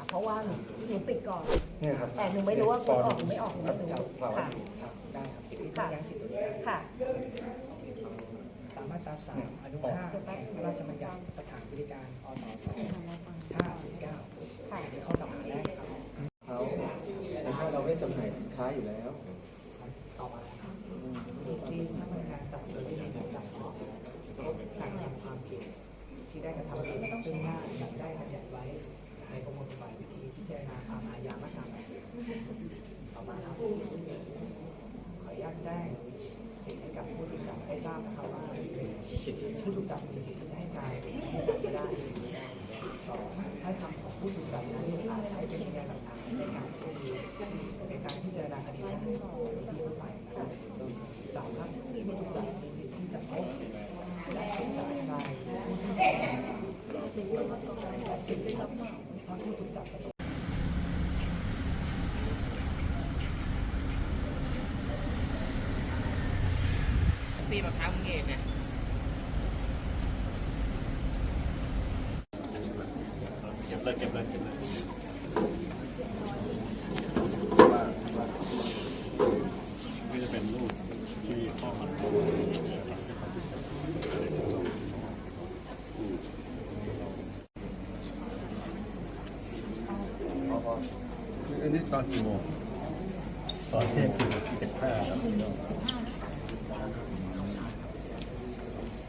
ค่ะ เพราะว่าหนูหนูปิดก่อน เนี่ยครับแต่หนูไม่รู้ว่าคุณออกหรือไม่ออกหนูไม่รู้ครับครับค่ะครับได้ครับที่ค่ะยังสิทธิ์ตรงนี้ได้ค่ะ ตามมาตราสามอนุห้าพระราชบัญญัติสถานบริการอสสห้าสิบเก้าค่ะอันนี้ข้อกล่าวหาแรกครับเขาในห้างเราได้จำหน่ายสินค้าอยู่แล้วต่อมาครับที่ช่างพนักงานจับโดยที่มีหมายจับเนาะการทำความผิดที่ได้กระทำผิดซึ่งหน้าอย่างได้บัญญัติไว้ ในประมวลกฎหมายวิธีพิจารณาความอาญามาตรา80ต่อมาครับขออนุญาตแจ้งสิทธิให้กับผู้ถูกจับให้ทราบนะครับว่าผู้ถูกจับมีสิทธิ์จะให้การให้กาไม่ได้สองให้คำของผู้ถูกจับนั้นอาจใช้เป็นพยานหลักฐานในการคดีในการพิจารณาคดีนั้นที่ผู้ใหม่นะครับสามครับผู้ถูกจับมีสิทธิ์ที่จะพบและปรึกษาทนายผู้ที่ถูกจับสิทธิครับถ้าผู้ถูกจับประสงค์ ซีมะพร้าวมึงเองเนี่ยเก็บเลยเก็บเลยเก็บเลยก็จะเป็นรูปที่พ่อมันอันนี้ตอนกี่โมงตอนเที่ยงคืนสิบห้าครับ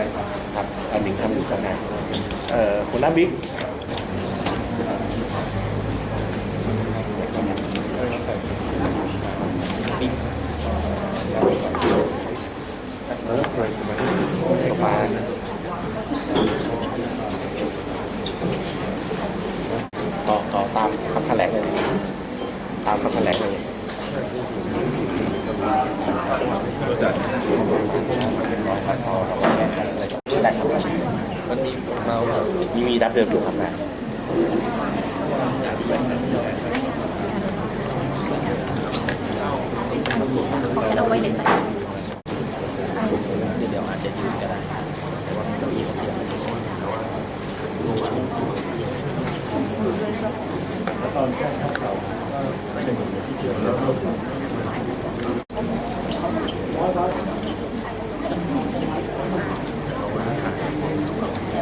นะครับอันหนึ่งทำอยู่ขนาดคุณน้ำบิ๊กเออเลยมาให้ฟ้าต่อต่อตามคำแถลงเลย ตามคำแถลงเลย ได้ครับ วันนี้เรามีมีรับเดิมอยู่ครับนะเอาไว้ในใจ เดี๋ยวอาจจะยืนก็ได้แต่ว่าเก้าอี้ผมยัง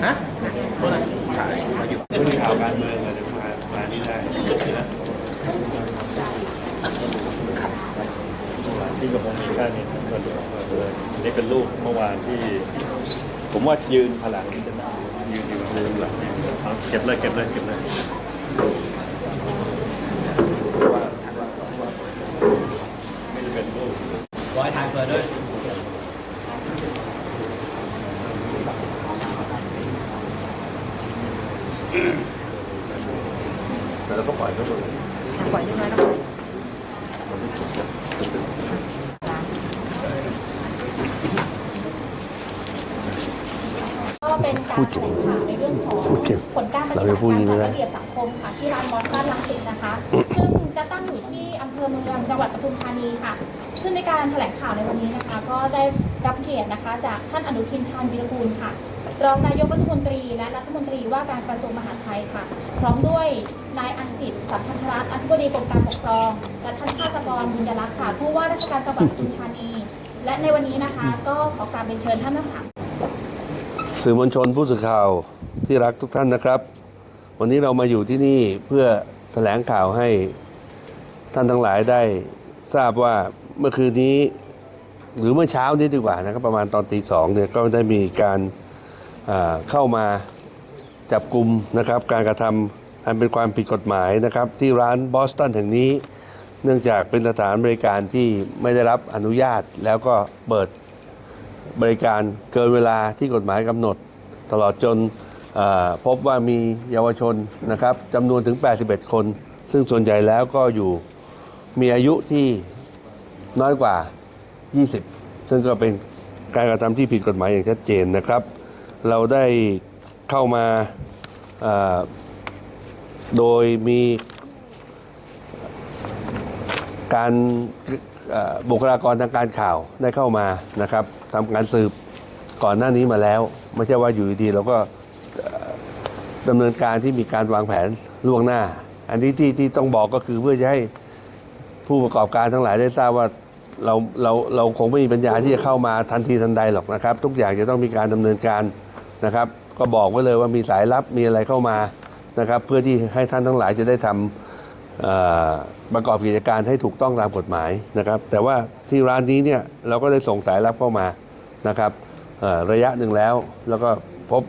ฮะ ตัวไหนขายมาอยู่ไม่มีข่าวการเมืองอะไรมามานี่ได้ที่กับผมมีแค่นี้ก็เดี๋ยวเออนี่เป็นรูปเมื่อวานที่ ผมว่ายืนพลังที่จะมายืนยืนยืนหลังเอเก็บเลยเก็บเลยเก็บเลยไม่ได้เป็นรูป ร้อยทางเกินด้วย แต่เราก็ปล่อยเขาเลยปล่อยเรียบร้อยแล้วค่ะก็เป็นการแถลงข่าวในเรื่องของผลการปฏิบัติการจัดระเบียบสังคมค่ะที่ร้านมอสตันลังสิตนะคะ ซึ่งจะตั้งอยู่ที่อำเภอเมืองจังหวัดปทุมธานีค่ะ ซึ่งในการแถลงข่าวในวันนี้นะคะ ก็ได้รับเกียรตินะคะ จากท่านอนุทินชาญวีรกูลค่ะ รองนายกรัฐมนตรีและรัฐมนตรีว่าการกระทรวงมหาดไทยค่ะ พร้อมด้วยนายอันสิทธิ์สัมพันธรัตน์อธิบดีกรมการปกครอง และท่านภาสกรบุญยรักษ์ค่ะ ผู้ว่าราชการจังหวัดปทุมธานี และในวันนี้นะคะ ก็ขอกราบเรียนเชิญท่านทั้งสามสื่อมวลชนผู้สื่อข่าวที่รักทุกท่านนะครับ วันนี้เรามาอยู่ที่นี่เพื่อแถลงข่าวให้ท่านทั้งหลายได้ทราบว่าเมื่อคืนนี้ หรือเมื่อเช้านี้ดีกว่านะครับประมาณตอนตีสองเนี่ยก็ได้มีการ เข้ามาจับกลุ่มนะครับการกระทำอันเป็นความผิดกฎหมายนะครับที่ร้านบอสตันแห่งนี้ เนื่องจากเป็นสถานบริการที่ไม่ได้รับอนุญาต แล้วก็เปิดบริการเกินเวลาที่กฎหมายกำหนด ตลอดจนพบว่ามีเยาวชนนะครับจำนวนถึง 81 คน ซึ่งส่วนใหญ่แล้วก็อยู่มีอายุที่น้อยกว่า 20 ซึ่งก็เป็นการกระทำที่ผิดกฎหมายอย่างชัดเจนนะครับ เราได้เข้ามาโดยมีการบุคลากรทางการข่าวได้เข้ามานะครับทำการสืบก่อนหน้านี้มาแล้ว ไม่ใช่ว่าอยู่ดีๆเราก็ดำเนินการที่มีการวางแผนล่วงหน้า อันนี้ที่ที่ต้องบอกก็คือเพื่อจะให้ผู้ประกอบการทั้งหลายได้ทราบว่า เราเราเราคงไม่มีปัญญาที่จะเข้ามาทันทีทันใดหรอกนะครับ ทุกอย่างจะต้องมีการดำเนินการนะครับ ก็บอกไว้เลยว่ามีสายลับมีอะไรเข้ามานะครับ เพื่อที่ให้ท่านทั้งหลายจะได้ทำเอ่อประกอบกิจการให้ถูกต้องตามกฎหมายนะครับ แต่ว่าที่ร้านนี้เนี่ยเราก็ได้ส่งสายลับเข้ามานะครับระยะหนึ่งแล้ว แล้วก็พบ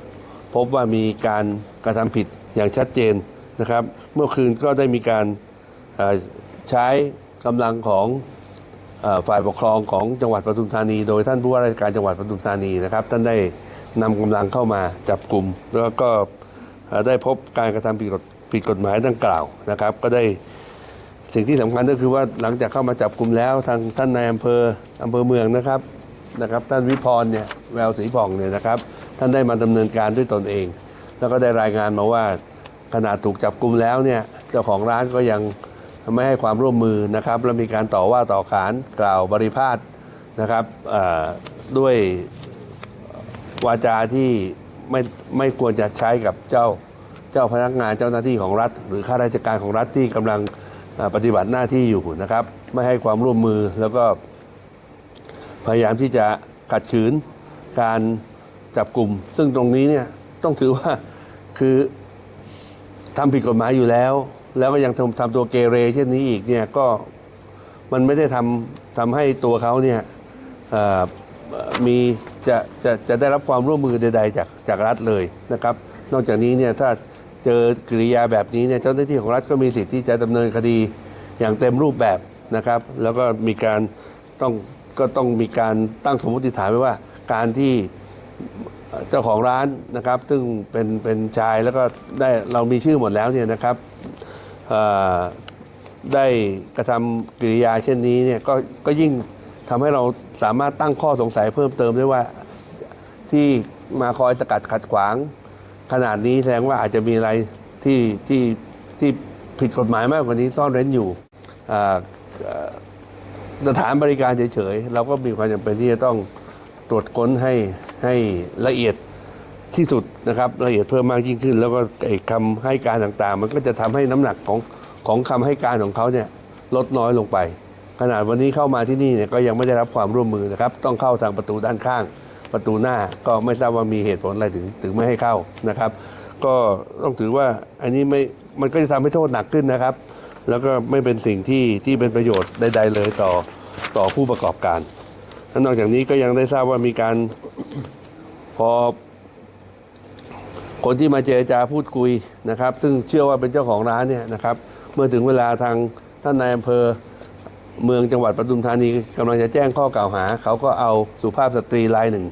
พบว่ามีการกระทำผิดอย่างชัดเจนนะครับ เมื่อคืนก็ได้มีการใช้กำลังของ ฝ่ายปกครองของจังหวัดปทุมธานี โดยท่านผู้ว่าราชการจังหวัดปทุมธานีนะครับ ท่านได้นำกำลังเข้ามาจับกลุ่ม แล้วก็ได้พบการกระทำผิดกฎผิดกฎหมายดังกล่าวนะครับ ก็ได้สิ่งที่สำคัญก็คือว่าหลังจากเข้ามาจับกลุ่มแล้วทางท่านนายอำเภออำเภอเมืองนะครับนะครับ ท่านวิพรเนี่ยแววศรีผ่องเนี่ยนะครับ ท่านได้มาดำเนินการด้วยตนเอง แล้วก็ได้รายงานมาว่าขณะถูกจับกลุ่มแล้วเนี่ยเจ้าของร้านก็ยัง ไม่ให้ความร่วมมือนะครับและมีการต่อว่าต่อขานกล่าวบริพาทนะครับด้วยวาจาที่ไม่ไม่ควรจะใช้กับเจ้าเจ้าพนักงานเจ้าหน้าที่ของรัฐ หรือข้าราชการของรัฐที่กำลังปฏิบัติหน้าที่อยู่นะครับ ไม่ให้ความร่วมมือแล้วก็พยายามที่จะขัดขืนการจับกลุ่ม ซึ่งตรงนี้เนี่ยต้องถือว่าคือทำผิดกฎหมายอยู่แล้ว แล้วก็ยังทำทำตัวเกเรเช่นนี้อีกเนี่ยก็มันไม่ได้ทำทำให้ตัวเขาเนี่ยมีจะจะจะได้รับความร่วมมือใดๆจากจากรัฐเลยนะครับ นอกจากนี้เนี่ยถ้าเจอกริยาแบบนี้เนี่ยเจ้าหน้าที่ของรัฐก็มีสิทธิ์ที่จะดำเนินคดีอย่างเต็มรูปแบบนะครับ แล้วก็มีการต้องก็ต้องมีการตั้งสมมติฐานไว้ว่า การที่เจ้าของร้านนะครับ ซึ่งเป็นเป็นชายแล้วก็ได้เรามีชื่อหมดแล้วเนี่ยนะครับ ได้กระทำกิริยาเช่นนี้เนี่ยก็ก็ยิ่งทำให้เราสามารถตั้งข้อสงสัยเพิ่มเติมได้ว่าที่มาคอยสกัดขัดขวาง ขนาดนี้แสดงว่าอาจจะมีอะไรที่ที่ที่ผิดกฎหมายมากกว่านี้ซ่อนเร้นอยู่สถานบริการเฉยๆ เราก็มีความจำเป็นที่จะต้องตรวจค้นให้ให้ละเอียด ที่สุดนะครับละเอียดเพิ่มมากยิ่งขึ้น แล้วก็ไอ้คำให้การต่างๆ มันก็จะทำให้น้ำหนักของของคำให้การของเขาเนี่ยลดน้อยลงไป ขนาดวันนี้เข้ามาที่นี่เนี่ยก็ยังไม่ได้รับความร่วมมือนะครับ ต้องเข้าทางประตูด้านข้าง ประตูหน้าก็ไม่ทราบว่ามีเหตุผลอะไรถึงถึงไม่ให้เข้านะครับ ก็ต้องถือว่าอันนี้ไม่มันก็จะทำให้โทษหนักขึ้นนะครับ แล้วก็ไม่เป็นสิ่งที่ที่เป็นประโยชน์ใด ๆ เลยต่อต่อผู้ประกอบการนอกจากนี้ก็ยังได้ทราบว่ามีการพอ คนที่มาเจรจาพูดคุยนะครับ ซึ่งเชื่อว่าเป็นเจ้าของร้านเนี่ยนะครับ เมื่อถึงเวลาทางท่านนายอำเภอเมืองจังหวัดปทุมธานีกำลังจะแจ้งข้อกล่าวหา เขาก็เอาสุภาพสตรีรายหนึ่ง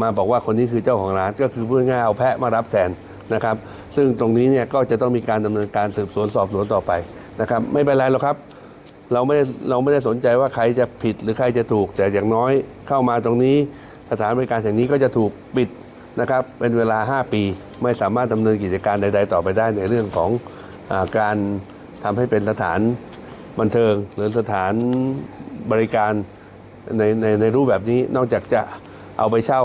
มาบอกว่าคนนี้คือเจ้าของร้านก็คือพูดง่ายเอาแพะมารับแทนนะครับ ซึ่งตรงนี้เนี่ยก็จะต้องมีการดำเนินการสืบสวนสอบสวนต่อไปนะครับ ไม่เป็นไรหรอกครับ เราไม่เราไม่ได้สนใจว่าใครจะผิดหรือใครจะถูก แต่อย่างน้อยเข้ามาตรงนี้สถานบริการแห่งนี้ก็จะถูกปิด นะครับเป็นเวลา 5 ปี ไม่สามารถดำเนินกิจการใด ๆ ต่อไปได้ในเรื่องของอการทำให้เป็นสถานบันเทิง หรือสถานบริการในในในรูปแบบนี้นอกจากจะเอาไปเช่า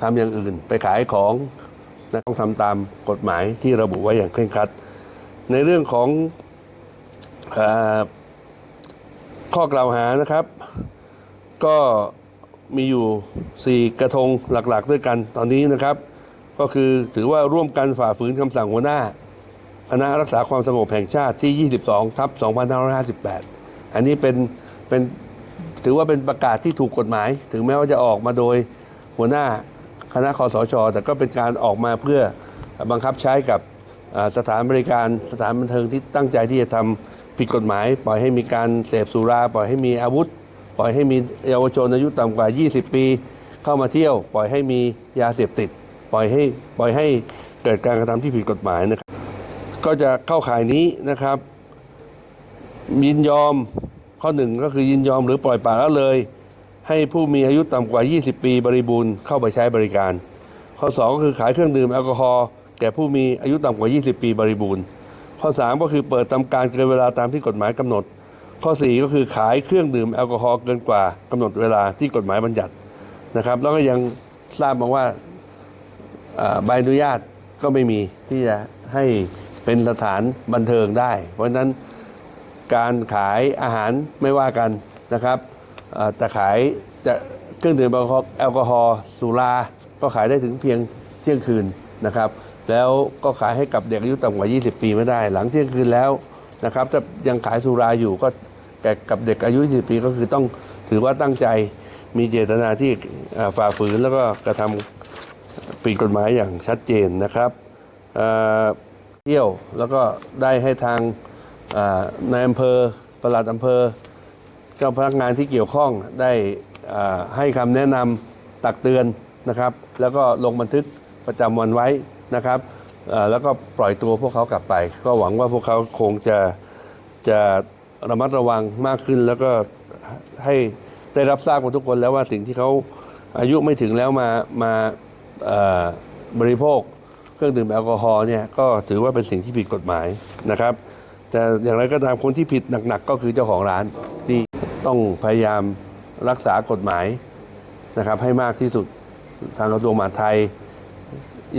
ทำอย่างอื่น ไปขายของนะต้องทำตามกฎหมายที่ระบุไว้อย่างเคร่งครัด ในเรื่องของอข้อกล่าวหานะครับ ก็ มีอยู่ 4 กระทงหลักๆ ด้วยกันตอนนี้นะครับ ก็คือถือว่าร่วมกันฝ่าฝืนคำสั่งหัวหน้า คณะรักษาความสงบแห่งชาติที่ 22 ทับ 2558 อันนี้เป็นเป็นถือว่าเป็นประกาศที่ถูกกฎหมาย ถึงแม้ว่าจะออกมาโดยหัวหน้าคณะคอสช แต่ก็เป็นการออกมาเพื่อบังคับใช้กับสถานบริการสถานบันเทิงที่ตั้งใจที่จะทำผิดกฎหมาย ปล่อยให้มีการเสพสุรา ปล่อยให้มีอาวุธ ปล่อยให้มีเยาวชนอายุต่ำกว่า 20 ปี เข้ามาเที่ยว ปล่อยให้มียาเสพติด ปล่อยให้ปล่อยให้เกิดการกระทำที่ผิดกฎหมายนะครับ ก็จะเข้าข่ายนี้นะครับยินยอมข้อหนึ่งก็คือยินยอมหรือปล่อยปละละเลย ให้ผู้มีอายุต่ำกว่า 20 ปีบริบูรณ์เข้าไปใช้บริการ ข้อ 2 ก็คือขายเครื่องดื่มแอลกอฮอล์แก่ผู้มีอายุต่ำกว่า 20 ปีบริบูรณ์ ข้อ 3 ก็คือเปิดทำการเกินเวลาตามที่กฎหมายกำหนด ข้อ 4 ก็คือขายเครื่องดื่มแอลกอฮอล์เกินกว่ากำหนดเวลาที่กฎหมายบัญญัตินะครับ แล้วก็ยังทราบมาว่าใบอนุญาตก็ไม่มีที่จะให้เป็นสถานบันเทิงได้ เพราะฉะนั้นการขายอาหารไม่ว่ากันนะครับแต่ขายจะเครื่องดื่มแอลกอฮอล์สุรา ก็ขายได้ถึงเพียงเที่ยงคืนนะครับ แล้วก็ขายให้กับเด็กอายุต่ำกว่า 20 ปีไม่ได้ หลังเที่ยงคืนแล้ว นะครับถ้ายังขายสุราอยู่ก็แก่กับเด็กอายุ 20 ปีก็คือต้องถือว่าตั้งใจมีเจตนาที่ฝ่าฝืนแล้วก็กระทำผิดกฎหมายอย่างชัดเจนนะครับเเที่ยวแล้วก็ได้ให้ทางนายอำเภอประหลัดอำเภอ เจ้าพนักงานที่เกี่ยวข้องได้ให้คำแนะนำตักเตือนนะครับ แล้วก็ลงบันทึกประจำวันไว้นะครับ แล้วก็ปล่อยตัวพวกเขากลับไป ก็หวังว่าพวกเขาคงจะจะระมัดระวังมากขึ้น แล้วก็ให้ได้รับทราบกันทุกคนแล้วว่าสิ่งที่เขาอายุไม่ถึงแล้วมามาบริโภคเครื่องดื่มแอลกอฮอล์เนี่ยก็ถือว่าเป็นสิ่งที่ผิดกฎหมายนะครับ แต่อย่างไรก็ตามคนที่ผิดหนักๆ ก็คือเจ้าของร้านที่ต้องพยายามรักษากฎหมายนะครับให้มากที่สุดทางกระทรวงมหาดไทย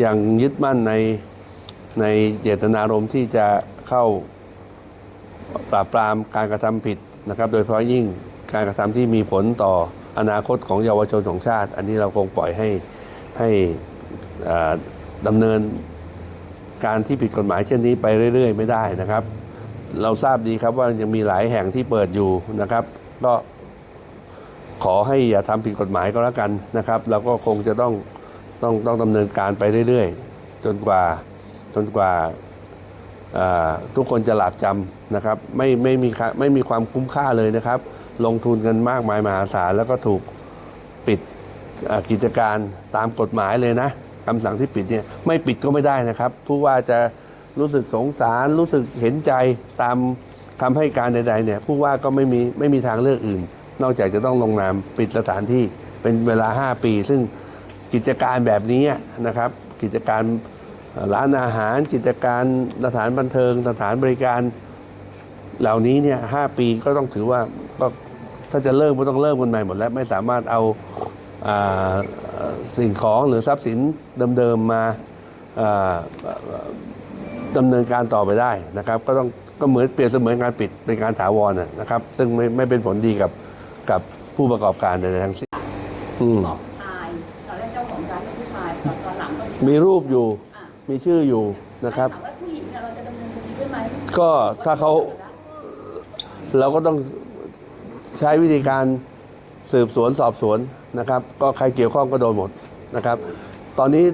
ยังยึดมั่นใน ในเจตนารมณ์ที่จะเข้าปราบปรามการกระทำผิดนะครับ โดยเฉพาะยิ่งการกระทำที่มีผลต่ออนาคตของเยาวชนของชาติ อันนี้เราคงปล่อยให้ให้อ่าดำเนินการที่ผิดกฎหมายเช่นนี้ไปเรื่อย ๆ ไม่ได้นะครับ เราทราบดีครับว่ายังมีหลายแห่งที่เปิดอยู่นะครับ ก็ขอให้อย่าทำผิดกฎหมายก็แล้วกันนะครับ เราก็คงจะต้องต้องต้องดำเนินการไปเรื่อย ๆ จนกว่า จนกว่าทุกคนจะหลาบจำนะครับไม่ไม่มีไม่มีความคุ้มค่าเลยนะครับ ลงทุนกันมากมายมหาศาลแล้วก็ถูกปิดกิจการตามกฎหมายเลยนะคำสั่งที่ปิดเนี่ยไม่ปิดก็ไม่ได้นะครับ ผู้ว่าจะรู้สึกสงสารรู้สึกเห็นใจตามคำให้การใดๆเนี่ยผู้ว่าก็ไม่มีไม่มีทางเลือกอื่น นอกจากจะต้องลงนามปิดสถานที่เป็นเวลา 5 ปี ซึ่งกิจการแบบนี้นะครับ กิจการ ร้านอาหารกิจการสถานบันเทิงสถานบริการเหล่านี้เนี่ยหปีก็ต้องถือว่าก็ถ้าจะเริ่มก็ต้องเริ่มกันใหม่หมดแล้วไม่สามารถเอาอ่าสิ่งของหรือทรัพย์สินเดิมๆมาอ่าดำเนินการต่อไปได้นะครับ ก็ต้องก็เหมือนเปรียบเสมือนการปิดเป็นการถาวรนะนะครับ ซึ่งไม่ไม่เป็นผลดีกับกับผู้ประกอบการใดๆทั้งสิ้นอืมบอกชายตอนแรกเจ้าของร้านเป็นผู้ชายตอนตอนหลังก็มีรูปอยู่อะ มีชื่ออยู่นะครับ ถามว่าผู้หญิงเนี่ยเราจะดำเนินคดีด้วยไหมก็ถ้าเขา เราก็ต้องใช้วิธีการสืบสวนสอบสวนนะครับ ก็ใครเกี่ยวข้องก็โดนหมดนะครับ ตอนนี้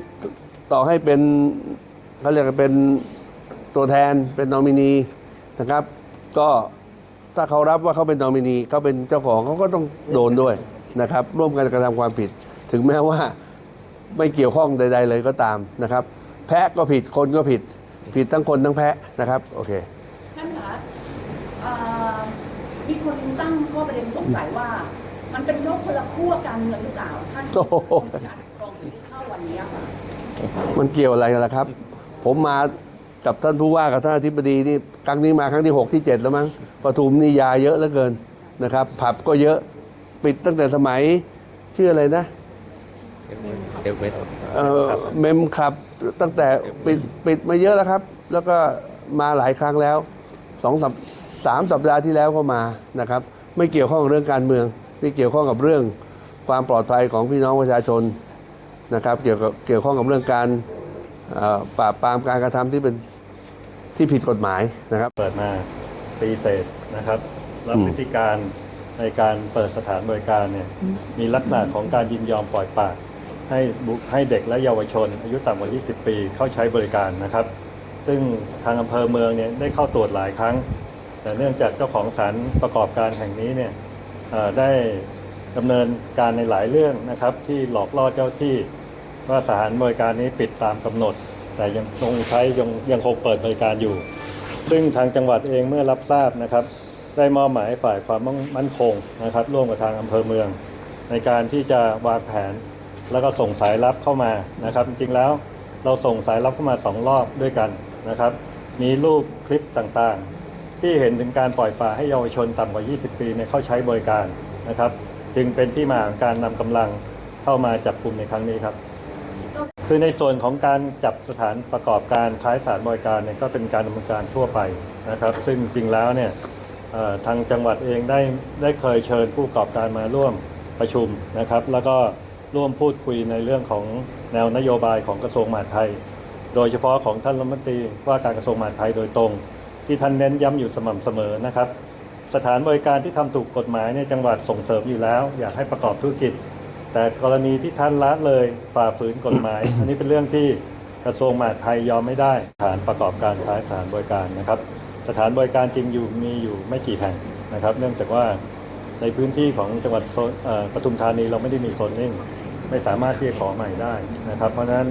ต่อให้เป็นเขาเรียกว่าเป็นตัวแทนเป็นนอมินีนะครับ ก็ถ้าเขารับว่าเขาเป็นนอมินีเขาเป็นเจ้าของเขาก็ต้องโดนด้วยนะครับ ร่วมกันกระทำความผิด ถึงแม้ว่าไม่เกี่ยวข้องใด ๆ เลยก็ตามนะครับ แพะก็ผิดคนก็ผิด ผิดทั้งคนทั้งแพะนะครับ โอเค ท่านคะเอ่อมีคนตั้งข้อประเด็นสงสัยว่า มันเป็นโรคคนละขั้วการเมืองหรือเปล่าท่านโอ้โห การกรองที่เข้าวันนี้ค่ะมันเกี่ยวอะไรกันล่ะครับ ผมมากับท่านผู้ว่ากับท่านอธิบดีนี่ครั้งนี้มาครั้งที่หกที่เจ็ดแล้วมั้งปทุมนี่ยาเยอะเหลือเกินนะครับ ผับก็เยอะปิดตั้งแต่สมัยชื่ออะไรนะเอเวสเอ่อเมมคลับ ตั้งแต่ปิดปิดมาเยอะแล้วครับ แล้วก็มาหลายครั้งแล้วสองสัปสามสัปดาห์ที่แล้วก็มานะครับ ไม่เกี่ยวข้องกับเรื่องการเมือง ไม่เกี่ยวข้องกับเรื่องความปลอดภัยของพี่น้องประชาชนนะครับ เกี่ยวกับเกี่ยวข้องกับเรื่องการเอ่อปราบปรามการกระทำที่เป็นที่ผิดกฎหมายนะครับ เปิดมาปีเศษนะครับแล้วอืมพฤติการในการเปิดสถานบริการเนี่ยมีลักษณะของการยินยอมปล่อยปละ ให้บุให้เด็กและเยาวชน อายุต่ำกว่า 20 ปีเข้าใช้บริการนะครับ ซึ่งทางอำเภอเมืองเนี่ยได้เข้าตรวจหลายครั้ง แต่เนื่องจากเจ้าของสารประกอบการแห่งนี้เนี่ยได้ดำเนินการในหลายเรื่องนะครับ ที่หลอกล่อเจ้าที่ว่าสถานบริการนี้ปิดตามกำหนด แต่ยังคงใช้ยังยังคงเปิดบริการอยู่ ซึ่งทางจังหวัดเองเมื่อรับทราบนะครับ ได้มอบหมายฝ่ายความมั่นคงนะครับ ร่วมกับทางอำเภอเมือง ในการที่จะวางแผน แล้วก็ส่งสายลับเข้ามานะครับ จริงๆแล้วเราส่งสายลับเข้ามาสองรอบด้วยกันนะครับ มีรูปคลิปต่างๆ ที่เห็นถึงการปล่อยปลาให้เยาวชนต่ำกว่า 20 ปีเนี่ยเข้าใช้บริการนะครับ จึงเป็นที่มาของการนำกำลังเข้ามาจับกลุ่มในครั้งนี้ครับ คือในส่วนของการจับสถานประกอบการขายสารบริการเนี่ยก็เป็นการดำเนินการทั่วไปนะครับ ซึ่งจริงแล้วเนี่ยทางจังหวัดเองได้ได้เคยเชิญผู้ประกอบการมาร่วมประชุมนะครับ แล้วก็ ร่วมพูดคุยในเรื่องของแนวนโยบายของกระทรวงมหาดไทย โดยเฉพาะของท่านรัฐมนตรีว่าการกระทรวงมหาดไทยโดยตรง ที่ท่านเน้นย้ำอยู่สม่ำเสมอนะครับ สถานบริการที่ทำถูกกฎหมายในยจังหวัดส่งเสริมอยู่แล้ว อยากให้ประกอบธุรกิจ แต่กรณีที่ท่านละเลยฝ่าฝืนกฎหมาย อันนี้เป็นเรื่องที่กระทรวงมหาดไทยยอมไม่ได้สถานประกอบการขายสถานบริการนะครับ สถานบริการจริงอยู่มีอยู่ไม่กี่แห่งนะครับ เนื่องจากว่าในพื้นที่ของจังหวัดปทุมธานีเราไม่ได้มีโซนนิ่ง ไม่สามารถที่จะขอใหม่ได้นะครับ เพราะฉะนั้น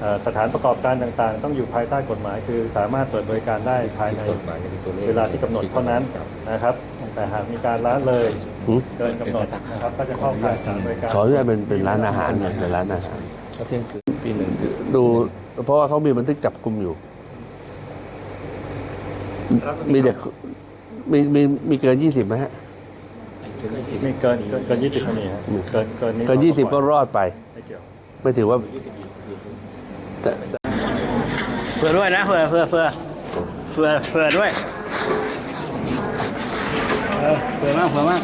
เอ่อสถานประกอบการต่างๆ ต้องอยู่ภายใต้กฎหมาย คือสามารถเปิดบริการได้ภายในเวลาที่กำหนดเท่านั้นนะครับ แต่หากมีการละเลยหืมเกินกำหนดนะครับก็จะเข้าข่ายสถานบริการขออนุญาตเป็นเป็นร้านอาหารเนี่ยเป็นร้านอาหารก็เที่ยงคืนปีหนึ่งคือดูเพราะว่าเขามีบันทึกจับกลุ่มอยู่ มีเด็กมีมีมีเกินยี่สิบไหมฮะ ไม่เกินเกินเกินยี่สิบไม่มีฮะเกินเกินนี้เกินยี่สิบก็รอดไป ไม่เกี่ยวไม่ถือว่าแต่แต่เผื่อด้วยนะเผื่อเผื่อเผื่อเผื่อเผื่อด้วยเออเผื่อมากเผื่อมาก